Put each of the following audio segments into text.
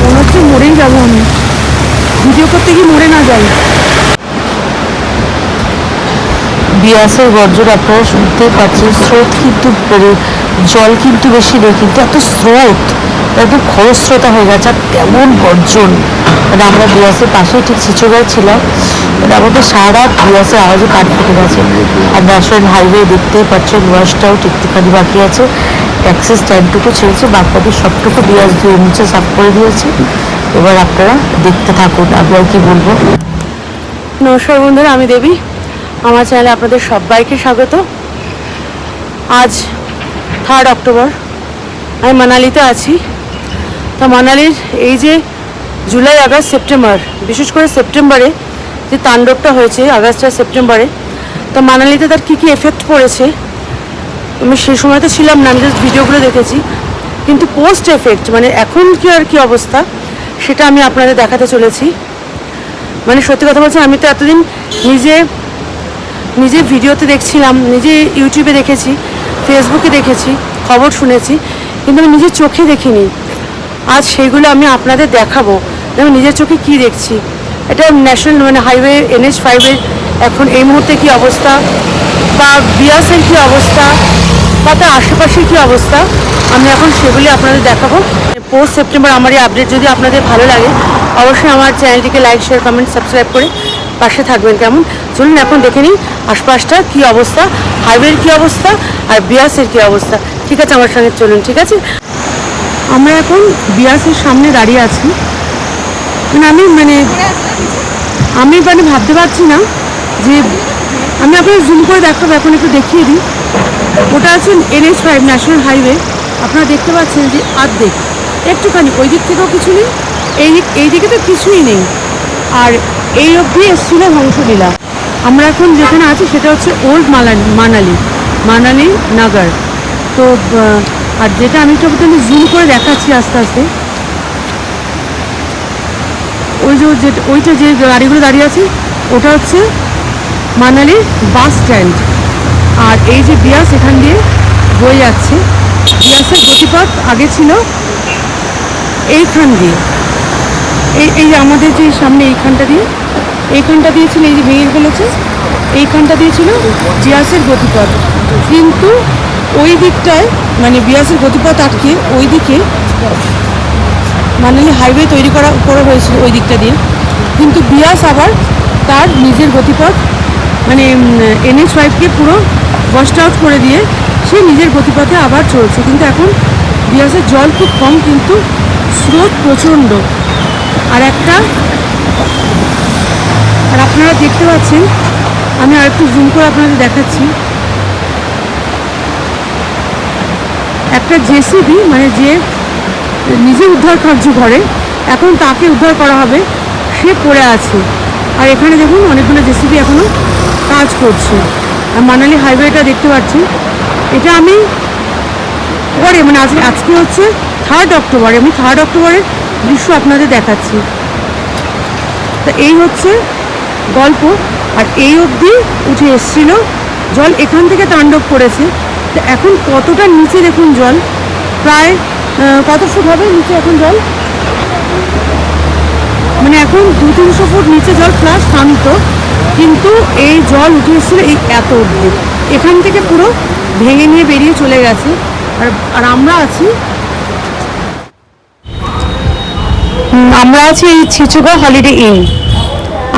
মনে হচ্ছে মরেই যাব ভিডিও করতে গিয়ে মরে না যাই বিয়াসের গর্জন আপনারা শুনতে পাচ্ছেন, স্রোত কিন্তু বেড়ে জল কিন্তু বেশি নেই, কিন্তু এত স্রোত একদম খরস্রোতা হয়ে গেছে, আর কেমন গর্জন। মানে আমরা বিয়াসের পাশেই ঠিক সিচুগায় ছিলাম মানে আমাদের সারা বিয়াসের আওয়াজে কান ফেটে গেছে। আর ন্যাশনাল হাইওয়ে দেখতেই পাচ্ছেন ওয়াশটাও ঠিকঠাকই বাকি আছে। ট্যাক্সি স্ট্যান্ডটুকু ছেড়েছে বাদবাকি সবটুকু বিয়াস ধুয়ে মুছে সাফ করে দিয়েছে। এবার আপনারা দেখতে থাকুন আমি আর কি বলব? নমস্কার বন্ধুরা, আমি দেবী। আমার চ্যানেলে আপনাদের সবাইকে স্বাগত। আজ থার্ড অক্টোবর, আমি মানালিতে আছি। তা মানালির এই যে জুলাই, আগস্ট, সেপ্টেম্বর, বিশেষ করে সেপ্টেম্বরে যে তাণ্ডবটা হয়েছে, আগস্ট আর সেপ্টেম্বরে, তো মানালিতে তার কী কী এফেক্ট পড়েছে? আমি সেই সময় তো ছিলাম না, আমি জাস্ট ভিডিওগুলো দেখেছি। কিন্তু পোস্ট এফেক্ট মানে এখন কি আর কি অবস্থা, সেটা আমি আপনাদের দেখাতে চলেছি। মানে সত্যি কথা বলছি আমি তো এতদিন নিজে নিজে ভিডিওতে দেখছিলাম, নিজে ইউটিউবে দেখেছি ফেসবুকে দেখেছি, খবর শুনেছি, কিন্তু আমি নিজের চোখে দেখিনি। আজ সেইগুলো আমি আপনাদের দেখাবো আমি নিজের চোখে কি দেখছি। এটা ন্যাশনাল মানে হাইওয়ে এনএইচ ফাইভের এখন এই মুহূর্তে কি অবস্থা, বা বিয়াসের কি অবস্থা বা তার আশেপাশের কি অবস্থা? আমি এখন সেগুলি আপনাদের দেখাবো। পোস্ট সেপ্টেম্বর আমার এই আপডেট যদি আপনাদের ভালো লাগে, অবশ্যই আমার চ্যানেলটিকে লাইক শেয়ার কমেন্ট সাবস্ক্রাইব করে পাশে থাকবেন কেমন? চলুন এখন দেখে নিই আশপাশটা কী অবস্থা হাইওয়ের কি অবস্থা আর বিয়াসের কি অবস্থা। ঠিক আছে, আমার সঙ্গে চলুন, ঠিক আছে? আমরা এখন বিয়াসের সামনে দাঁড়িয়ে আছি। মানে আমি মানে আমি মানে ভাবতে পারছি না যে, আমি আপনার জুম করে দেখাবো, এখন একটু দেখিয়ে দিই। ওটা আছে এনএইচ ফাইভ ন্যাশনাল হাইওয়ে আপনারা দেখতে পাচ্ছেন যে আর্ধেক। একটুখানি, ওই দিক থেকেও কিছু নেই, এই দিক, এই দিকে তো কিছুই নেই। আর এই অবধি এসেছিল ধ্বংসলীলা আমরা এখন যেখানে আছি সেটা হচ্ছে ওল্ড মালানি মানালি মানালি নাগার তো আর যেটা আমি একটু আপনাদের জুম করে দেখাচ্ছি আস্তে আস্তে। ওই যে ওইটা যে গাড়িগুলো দাঁড়িয়ে আছে, ওটা হচ্ছে মানালি বাস স্ট্যান্ড আর এই যে বিয়াস এখান দিয়ে বয়ে যাচ্ছে। বিয়াসের গতিপথ আগে ছিল এইখান দিয়ে। এই এই আমাদের যে সামনে এইখানটা দিয়ে, এইখানটা দিয়েছিল এই যে ভেঙে ফেলেছে, এইখানটা দিয়ে ছিল বিয়াসের গতিপথ কিন্তু ওই দিকটায় মানে বিয়াসের গতিপথ আটকে ওই দিকে মানালি হাইওয়ে তৈরি করা করা হয়েছিল ওই দিকটা দিয়ে। কিন্তু বিয়াস আবার তার নিজের গতিপথ মানে এনএইচ ফাইভকে পুরো ওয়াস্ট আউট করে দিয়ে সে নিজের গতিপথে আবার চলছে। কিন্তু এখন বিয়াসের জল খুব কম, কিন্তু স্রোত প্রচণ্ড। আর একটা, আর আপনারা দেখতে পাচ্ছেন, আমি আর একটু জুম করে আপনাদের দেখাচ্ছি। একটা জেসিবি মানে যে নিজে উদ্ধার কার্য করে, এখন তাকে উদ্ধার করা হবে, সে পড়ে আছে। আর এখানে দেখুন, অনেকগুলো জেসিবি এখনও কাজ করছে। মানালি হাইওয়েটা দেখতে পাচ্ছি। এটা আমি পরে মানে আজকে আজকে হচ্ছে থার্ড অক্টোবর, আমি থার্ড অক্টোবরের দৃশ্য আপনাদের দেখাচ্ছি। তা এই হচ্ছে গল্প, আর এই অবধি উঠে এসছিল জল, এখান থেকে তাণ্ডব করেছে। তো এখন কতটা নিচে দেখুন জল? প্রায় কত ফুট হবে নিচে এখন জল? মানে এখন দু তিনশো ফুট নিচে জল প্লাস শান্ত। কিন্তু এই জল উঠে এসেছিল এই এত অবধি। এখান থেকে পুরো ভেঙে নিয়ে বেরিয়ে চলে গেছে। আর আর আমরা আছি আমরা আছি এই ছিচুগা হলিডে ইন।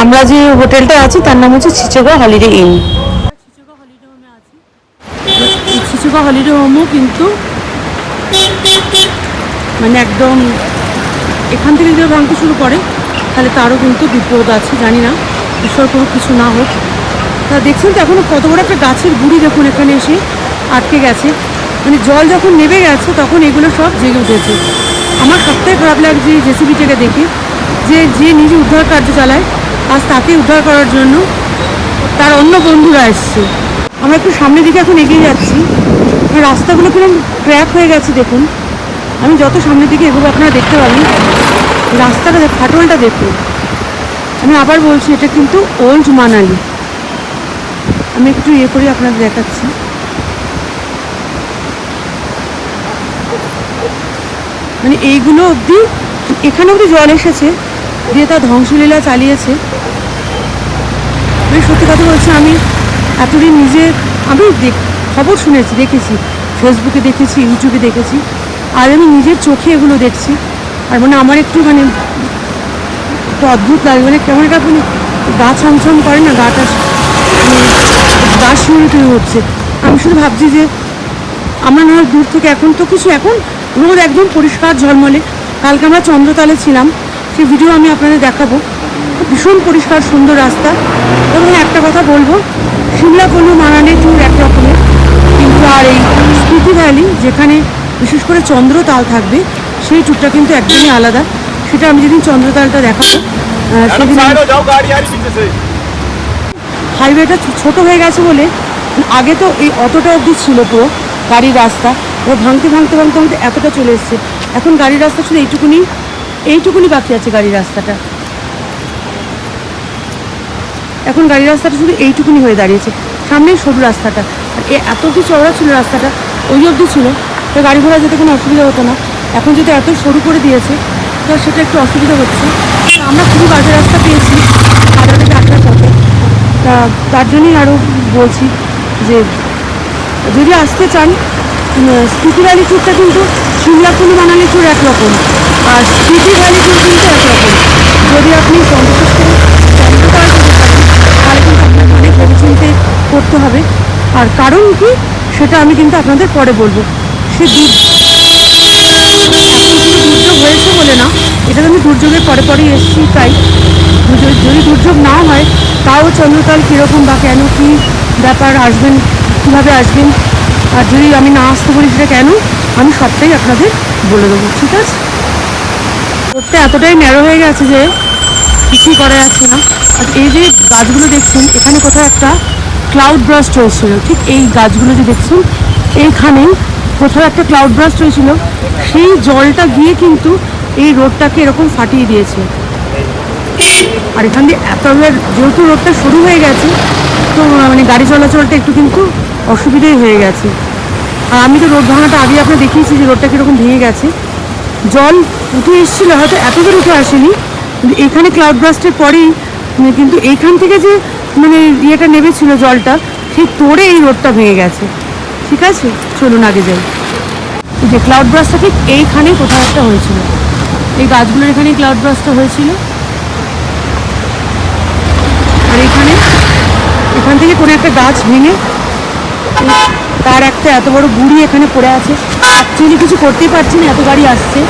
আমরা যে হোটেলটা আছি তার নাম হচ্ছে ছিচুগা হলিডে ইন। চিচুকা হলিডে হোমে আছি এই হলিডে হোমও কিন্তু মানে একদম এখান থেকে যদি ভাঙতে শুরু করে তাহলে তারও কিন্তু বিপদ আছে জানি না। ঈশ্বর কোনো কিছু না হোক। তা দেখছেন তো এখনও কত বড় একটা গাছের গুড়ি দেখুন এখানে এসে আটকে গেছে। মানে জল যখন নেমে গেছে, তখন এগুলো সব জেগে উঠেছে। আমার সবথেকে খারাপ লাগছে এই জেসিবিটাকে দেখে যে যে নিজে উদ্ধার কার্য চালায়, আজ তাকে উদ্ধার করার জন্য তার অন্য বন্ধুরা এসছে। আমরা একটু সামনের দিকে এখন এগিয়ে যাচ্ছি। রাস্তাগুলো কীরকম ক্র্যাক হয়ে গেছে দেখুন। আমি যত সামনের দিকে এগোবো আপনারা দেখতে পাবেন। রাস্তাটা, ফাটলটা দেখুন। আমি আবার বলছি, এটা কিন্তু ওল্ড মানালি। আমি একটু ইয়ে করে আপনাদের দেখাচ্ছি। মানে এইগুলো অবধি, এখানে অবধি জল এসেছে, দিয়ে তার ধ্বংসলীলা চালিয়েছে। আমি সত্যি কথা বলছি, আমি এতদিন নিজে, আমি খবর শুনেছি, দেখেছি ফেসবুকে দেখেছি ইউটিউবে দেখেছি, আর আমি নিজের চোখে এগুলো দেখছি। আর মানে আমার একটু মানে একটু অদ্ভুত লাগে। মানে কেমন একটা মানে গা ছমছম করে না, গাটা মানে গা শিউরে তৈরি হচ্ছে। আমি শুধু ভাবছি যে আমরা না দূর থেকে এখন তো কিছু, এখন রোদ একদম পরিষ্কার ঝলমলে। কালকে আমরা চন্দ্রতালে ছিলাম, সেই ভিডিও আমি আপনাদের দেখাবো। ভীষণ পরিষ্কার, সুন্দর রাস্তা। এবং একটা কথা বলব সিমলা কোনো মানানে ট্যুর এক রকমের। কিন্তু আর এই স্পিতি ভ্যালি, যেখানে বিশেষ করে চন্দ্রতাল থাকবে, সেই ট্যুরটা কিন্তু একদমই আলাদা। সেটা আমি যেদিন চন্দ্রতালটা দেখাবো হাইওয়েটা ছোট হয়ে গেছে বলে আগে তো এই অতটা অবধি ছিল পুরো গাড়ির রাস্তা এবার ভাঙতে ভাঙতে ভাঙতে ভাঙতে এতটা চলে এসছে। এখন গাড়ির রাস্তা শুধু এইটুকুনি এইটুকুনি বাকি আছে গাড়ির রাস্তাটা। এখন গাড়ির রাস্তাটা শুধু এইটুকুনি হয়ে দাঁড়িয়েছে। সামনেই সরু রাস্তাটা। আর এ এত অবধি চওড়া ছিল রাস্তাটা ওই অবধি ছিল। তো গাড়ি ঘোড়া যেতে কোনো অসুবিধা হতো না। এখন যদি এত সরু করে দিয়েছে তো সেটা একটু অসুবিধা হচ্ছে। তা আমরা খুবই বাজে রাস্তা পেয়েছি হাজার থেকে আসার পথে। তা তার জন্যই আরও বলছি যে, যদি আসতে চান স্পিতি ভ্যালি ট্যুরটা কিন্তু সিমলা কুলু মানালি ট্যুর একরকম, আর স্পিতি ভ্যালি ট্যুর কিন্তু একরকম। যদি আপনি সন্তোষ করে পারেন তাহলে কিন্তু আপনাকে অনেক ভেবেচিন্তে করতে হবে। আর কারণ কি, সেটা আমি কিন্তু আপনাদের পরে বলব। সে দুর্যোগ হয়েছে বলে না। এটা আমি দুর্যোগের পরে পরেই এসেছি, তাই। যদি দুর্যোগ না হয়, তাও চন্দ্রতাল কীরকম বা কেন, কী ব্যাপার, আসবেন, কীভাবে আসবেন? আর যদি আমি না আসতে বলি সেটা কেন, আমি সবটাই আপনাদের বলে দেবো, ঠিক আছে? রোডটা এতটাই ন্যারো হয়ে গেছে যে কিছুই করা যাচ্ছে না। আর এই যে গাছগুলো দেখছেন, এখানে কোথাও একটা ক্লাউড ব্রাস্ট হয়েছিল। ঠিক এই গাছগুলো যে দেখছেন, এইখানেই কোথাও একটা ক্লাউড ব্রাস্ট হয়েছিল, সেই জলটা গিয়ে কিন্তু এই রোডটাকে এরকম ফাটিয়ে দিয়েছে। আর এখান দিয়ে এত যেহেতু রোডটা শুরু হয়ে গেছে, তো মানে গাড়ি চলাচলটা একটু কিন্তু অসুবিধাই হয়ে গেছে। আর আমি তো রোড ভাঙাটা আগে আপনার দেখিয়েছি যে রোডটা কীরকম ভেঙে গেছে। জল উঠে এসেছিল, হয়তো এত দূর উঠে আসেনি, কিন্তু এখানে ক্লাউড ব্রাস্টের পরেই কিন্তু এইখান থেকে যে মানে ইয়েটা নেমেছিল জলটা, সেই তোড়ে এই রোডটা ভেঙে গেছে। ঠিক আছে? চলুন আগে যাই। এই যে ক্লাউড ব্রাস্টটা ঠিক এইখানে কোথাও একটা হয়েছিল। এই গাছগুলোর এখানে ক্লাউড ব্রাস্টটা হয়েছিল। আর এখানে এখান থেকে কোনো একটা গাছ ভেঙে তার একটা এত বড় গুড়ি এখানে পড়ে আছে। অ্যাকচুয়ালি কিছু করতেই পারছি না এত গাড়ি আসছে।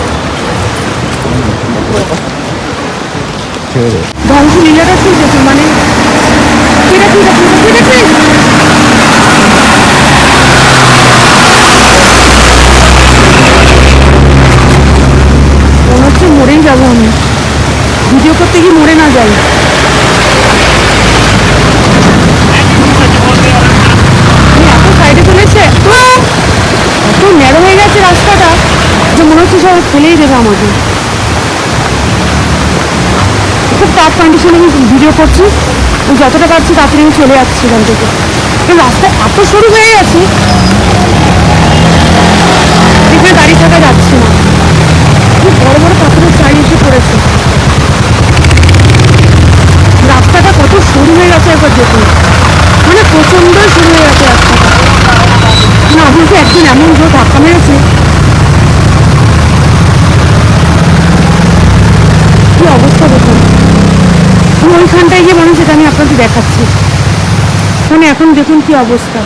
ধ্বংস লীলাটা ঠিক আছে মানে ঠিক আছে ঠিক আছে ঠিক আছে মনে হচ্ছে মরেই যাব আমি ভিডিও করতে গিয়ে মরে না যাই আমি এত সাইডে চলেছে এত এত ন্যারো হয়ে গেছে রাস্তাটা যে মনে হচ্ছে সব ফেলেই দেবে আমাকে খুব টাফ কন্ডিশনে আমি ভিডিও করছি। যতটা পারছি তাড়াতাড়ি আমি চলে যাচ্ছি এখান থেকে। রাস্তা এত সরু হয়ে গেছে। এখানে দাঁড়িয়ে থাকা যাচ্ছে না। খুব বড় বড় পাথরের চাই এসে পড়েছে। রাস্তাটা কত সরু হয়ে গেছে একবার দেখুন। মানে প্রচণ্ডই সরু হয়ে গেছে রাস্তাটা। না বলছি একদিন এমন জোর ধাক্কা মেরেছে। কি অবস্থা দেখুন। আমি ওইখানটায় গিয়ে মনে হচ্ছে আমি আপনাকে দেখাচ্ছি। মানে এখন দেখুন কি অবস্থা।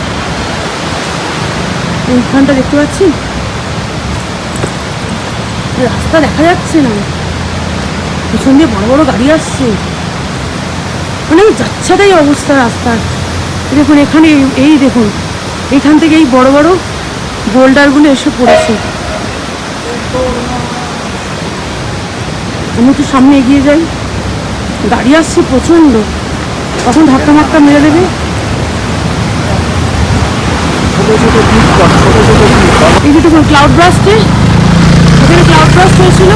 ওইখানটা দেখতে পাচ্ছি? রাস্তা দেখা যাচ্ছে না। পিছন দিয়ে বড় বড় গাড়ি আসছে। মানে যাচ্ছে তাই অবস্থা রাস্তার। দেখুন, এখানে এই- দেখুন, এইখান থেকে এই বড় বড় বোল্ডারগুলো এসে পড়েছে। আমি একটু সামনে এগিয়ে যাই। গাড়ি আসছে প্রচণ্ড। কখন ধাক্কা মাক্কা মেরে দেবে? এই যে দেখুন ক্লাউড ব্রাস্টে এখানে ক্লাউড ব্রাস্ট হয়েছিল।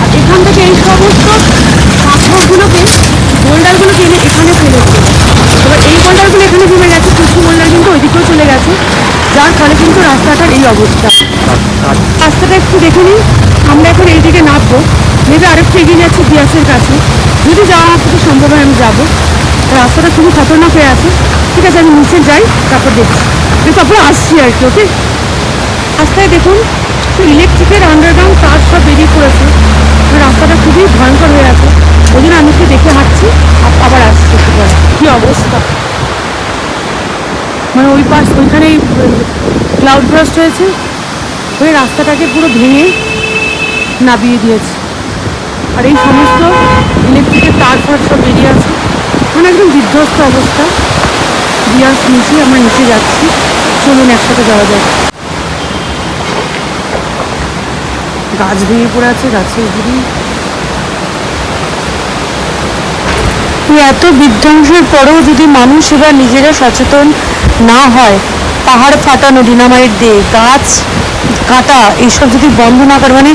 আর এখান থেকে এই সমস্ত পাথরগুলোকে বোল্ডারগুলোকে এনে এখানে ফেলেছে এবার এই বোল্ডারগুলো এখানে জমে গেছে কিছু বোল্ডার কিন্তু ওইদিকেও চলে গেছে। যার ফলে কিন্তু রাস্তাটার এই অবস্থা। রাস্তাটা একটু দেখে নিন। আমরা এই দিকে নামবো। মেবি আরেকটু এগিয়ে যাচ্ছি বিয়াসের কাছে। যদি যাওয়া আমার পক্ষে সম্ভব হয় আমি যাব রাস্তাটা খুবই খতরনাক হয়ে আছে। ঠিক আছে, আমি নিচে যাই, তারপর দেখছি। তারপরে আসছি আর কি, ওকে? রাস্তায় দেখুন ইলেকট্রিকের আন্ডারগ্রাউন্ড তার সব বেরিয়ে পড়েছে। রাস্তাটা খুবই ভয়ঙ্কর হয়ে আছে। ওই জন্য আমি দেখে হাঁটছি আবার আসছি একটু পরে। কী অবস্থা? মানে ওই পাশ, ওইখানেই ক্লাউড ব্রাস্ট হয়েছে। ওই রাস্তাটাকে পুরো ভেঙে নাবিয়ে দিয়েছে। আর এই সমস্ত ইলেকট্রিকের তার ফার সব বেরিয়ে আছে। মানে একদম বিধ্বস্ত অবস্থা। বিয়াস নিচে আমরা নিচে যাচ্ছি। চলুন, একসাথে যাওয়া যায় গাছ ভেঙে পড়ে আছে, গাছের গুড়ি। এত বিধ্বংসের পরেও যদি মানুষ এবার নিজেরা সচেতন না হয়, পাহাড় ফাটানো, ডিনামাইট দিয়ে গাছ কাটা, এইসব যদি বন্ধ না করে মানে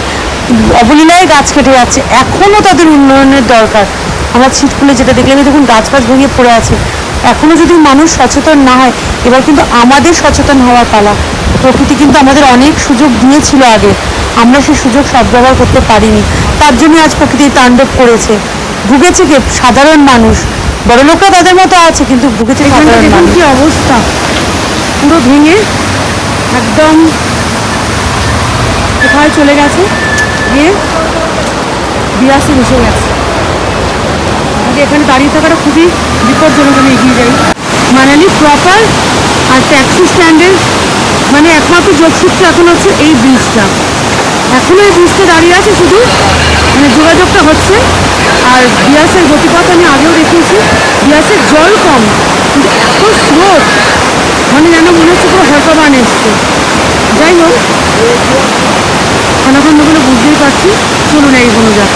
অবলীলায় গাছ কেটে যাচ্ছে। এখনও তাদের উন্নয়নের দরকার। আমরা ছিটকুলে যেটা দেখলাম দেখুন গাছ গাছ ভেঙে পড়ে আছে। এখনও যদি মানুষ সচেতন না হয় এবার কিন্তু আমাদের সচেতন হওয়ার পালা। প্রকৃতি কিন্তু আমাদের অনেক সুযোগ দিয়েছিল আগে। আমরা সেই সুযোগ সদ্ব্যবহার করতে পারিনি। তার জন্য আজ প্রকৃতি তাণ্ডব করেছে। ভুগেছে কে? সাধারণ মানুষ। বড় লোকরা তাদের মতো আছে কিন্তু ভুগেছে এখানটা সাধারণ মানুষ। কি অবস্থা। পুরো ভেঙে একদম কোথায় চলে গেছে? গিয়ে বিরাশি বসে গেছে। আগে এখানে দাঁড়িয়ে থাকাটা খুবই বিপজ্জনক আমি এগিয়ে যাই। মানালি প্রপার আর ট্যাক্সি স্ট্যান্ডের মানে একমাত্র যোগসূত্র এখন হচ্ছে এই ব্রিজটা এখনও এই ব্রিজটা দাঁড়িয়ে আছে শুধু মানে যোগাযোগটা হচ্ছে। আর বিয়াসের গতিপথ আমি আগেও দেখিয়েছি। বিয়াসের জল কম, কিন্তু এত স্রোত মানে যেন মনে হচ্ছে পুরো হরকাবান এসছে যাই হোক খানাখন্দগুলো বুঝতেই পারছি। চলুন এগোনো যাক।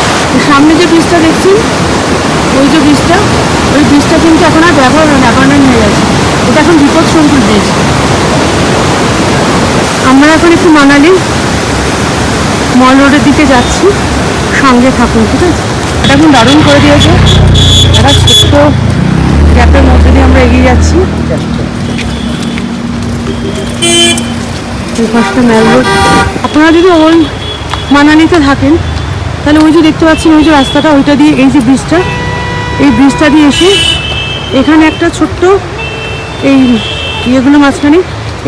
সামনে যে ব্রিজটা দেখছি, ওই যে ব্রিজটা ওই ব্রিজটা কিন্তু এখন আর ব্যবহার হয় না হয়ে গেছে। ওটা এখন বিপদ সংকুল ব্রিজ আমরা এখন একটু মানালি মল রোডের দিকে যাচ্ছি। সঙ্গে থাকুন, ঠিক আছে? এটা এখন দারুণ করে দিয়েছে। একটা ছোট্ট গ্যাপের মধ্যে দিয়ে আমরা এগিয়ে যাচ্ছি। পাশটা ম্যাল রোড আপনারা যদি ওল্ড মানালিতে থাকেন, তাহলে ওই যে দেখতে পাচ্ছেন, ওই যে রাস্তাটা, ওইটা দিয়ে এই যে ব্রিজটা, এই ব্রিজটা দিয়ে এসে এখানে একটা ছোট্ট এই ইয়েগুলো মাঝখানে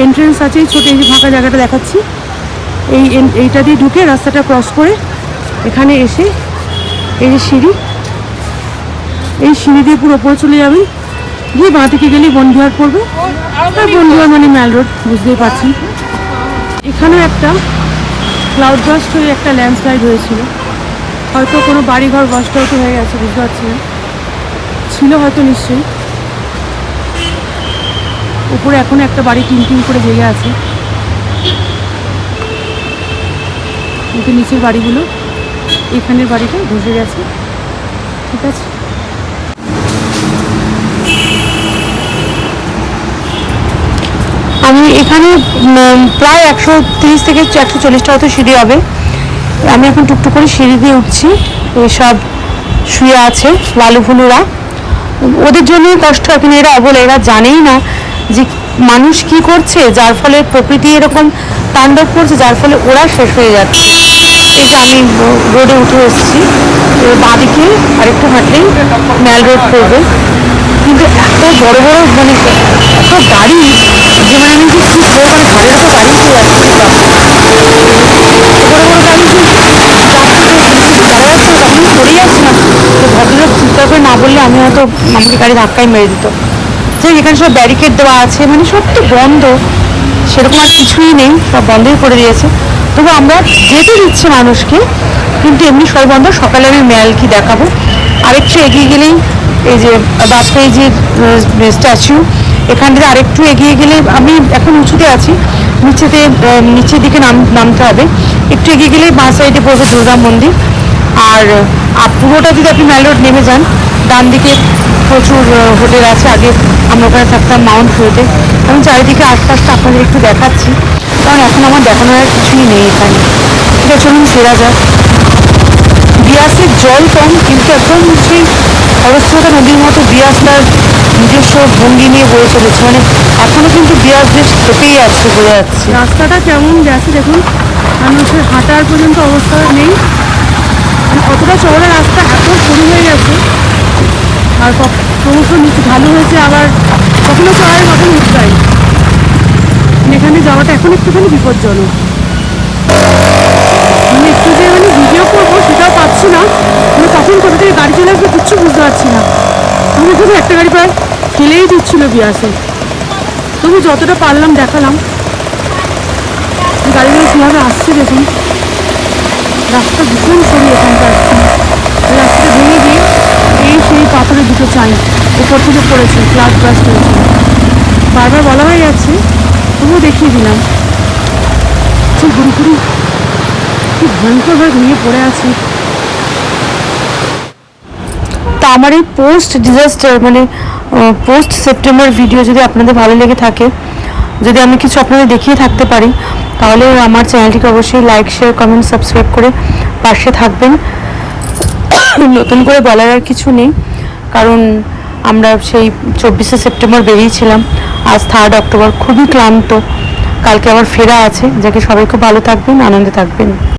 এন্ট্রেন্স আছে, এই ছোটো এই যে ফাঁকা জায়গাটা দেখাচ্ছি। এই এইটা দিয়ে ঢুকে রাস্তাটা ক্রস করে এখানে এসে এই যে সিঁড়ি, এই সিঁড়ি দিয়ে পুরো ওপরে চলে যাবেন। গিয়ে বাঁ দিকে গেলেই বনবিহার পড়বে। আর বনবিহার মানে ম্যাল রোড, বুঝতেই পারছেন। এখানেও একটা ক্লাউড বাস্ট হয়ে একটা ল্যান্ডস্লাইড হয়েছিল। হয়তো কোনো বাড়িঘর বাস্ট হয়তো হয়ে গেছে, বুঝতে পারছি না। ছিল হয়তো নিশ্চয়ই। উপরে এখনও একটা বাড়ি টিম টিম করে জেগে আছে। কিন্তু নিচের বাড়িগুলো এখানের বাড়িটা ধসে গেছে। ঠিক আছে? এখানে প্রায় একশো তিরিশ থেকে একশো চল্লিশটা হয়তো সিঁড়ি হবে। আমি এখন টুকটুক করে সিঁড়ি দিয়ে উঠছি। এইসব শুয়ে আছে লালু ফুলুরা ওদের জন্যই কষ্ট হয়, কিন্তু এরা অবলা এরা জানেই না যে মানুষ কি করছে, যার ফলে প্রকৃতি এরকম তাণ্ডব করছে, যার ফলে ওরা শেষ হয়ে যাচ্ছে। আমি রোডে উঠে এসেছি বাঁদিকে আরেকটু হাঁটলেই ম্যাল রোড পড়বে কিন্তু এত বড় বড় মানে এত গাড়ি মানে আমি যে কী করব উপর গাড়ি উঠে যাচ্ছে তো ভদ্রলোক চিন্তা করে না বললে আমি হয়তো আমাকে গাড়ি ধাক্কাই মেরে দিত। যে এখানে সব ব্যারিকেড দেওয়া আছে মানে সব তো বন্ধ। সেরকম আর কিছুই নেই, সব বন্ধই করে দিয়েছে। তবু আমরা যেতে দিচ্ছে মানুষকে, কিন্তু এমনি সব বন্ধ। সকালে আমি ম্যালকি দেখাবো। আরেকটু এগিয়ে গেলেই এই যে, বাজপেয়ীজির স্ট্যাচু এখান থেকে আরেকটু এগিয়ে গেলে আমি এখন উঁচুতে আছি, নিচেতে নিচের দিকে নাম, নামতে হবে। একটু এগিয়ে গেলেই বাঁ সাইডে পড়বে দুর্গা মন্দির। আর পুরোটা যদি আপনি ম্যাল রোড নেমে যান, ডান দিকে প্রচুর হোটেল আছে, আগে আমরা ওখানে থাকতাম মাউন্ট ভিউতে আমি চারিদিকে আশপাশটা আপনাদের একটু দেখাচ্ছি। কারণ এখন আমার দেখানোর আর কিছুই নেই এখানে। ঠিক আছে, চলুন সেরা যাক। বিয়াসের জল কম, কিন্তু একদম সেই খরস্রোতা নদীর মতো বিয়াস তার নিজস্ব ভঙ্গি নিয়ে বয়ে চলেছে। মানে এখনও কিন্তু বিয়াস বেশ খেতেই আছে বোঝা যাচ্ছে। রাস্তাটা কেমন গেছে দেখুন? মানুষের হাঁটার পর্যন্ত অবস্থা নেই। মানে কতটা চওড়া রাস্তা এত সরু হয়ে গেছে। আর ক্রমশ নিচু ঢালু হয়েছে, আবার কখনো চড়াই কখনো উঠতাই এখানে যাওয়াটা এখন একটুখানি বিপজ্জনক মানে একটু যে মানে ভিডিও করব সেটাও পাচ্ছি না মানে কখন কোথা থেকে গাড়ি চলে আসবে কিচ্ছু বুঝতে পারছি না। আমি শুধু একটা গাড়ি প্রায় ফেলেই দিচ্ছিল বিয়াসে। তবু যতটা পারলাম দেখালাম। গাড়িগুলো কীভাবে আসছে দেখুন। রাস্তা ভীষণ সরু এখানকার রাস্তাটা ভেঙে গিয়ে এই সেই পাথরের দুটো চাই। উপর থেকে পড়েছে ক্লাস ব্রাস্ট হয়েছে। বারবার বলা হয়ে যাচ্ছে, তবুও দেখিয়ে দিলাম। সেই গুরু গুরু কি ভয়ঙ্করভাবে ভেঙে পড়ে আছে তা আমার এই পোস্ট ডিজাস্টার মানে পোস্ট সেপ্টেম্বর ভিডিও যদি আপনাদের ভালো লেগে থাকে, যদি আমি কিছু আপনাদের দেখিয়ে থাকতে পারি, তাহলে আমার চ্যানেলটিকে অবশ্যই লাইক শেয়ার কমেন্ট সাবস্ক্রাইব করে পাশে থাকবেন। নতুন করে বলার আর কিছু নেই, কারণ আমরা সেই চব্বিশে সেপ্টেম্বর বেরিয়েছিলাম আজ থার্ড অক্টোবর খুবই ক্লান্ত। কালকে আবার ফেরা আছে, যাকে সবাই খুব ভালো থাকবেন, আনন্দে থাকবেন।